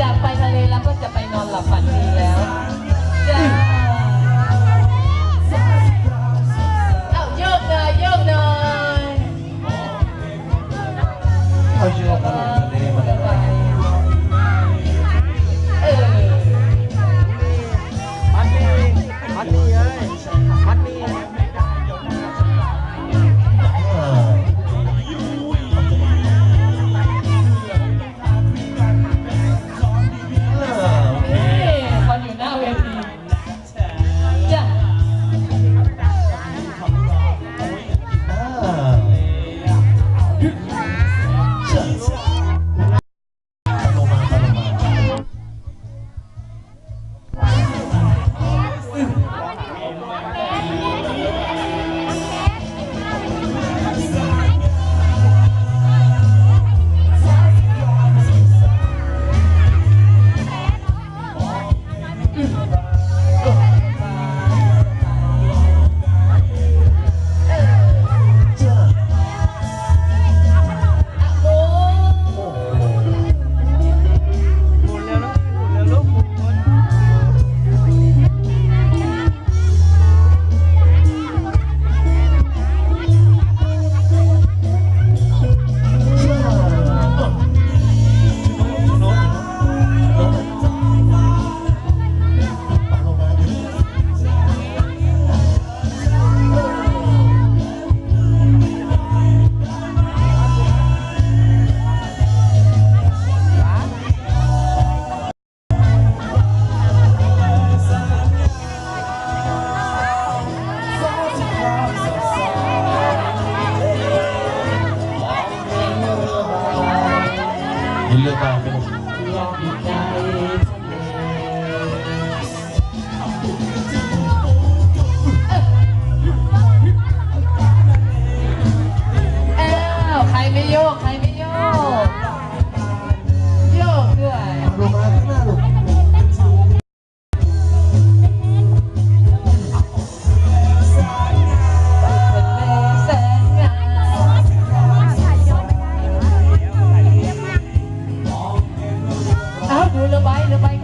จะไปทะเลแล้วก็จะไปนอนหลับฝันดีแล้ว มาเป็นยอมใจ ดูเรือใบเรือใบ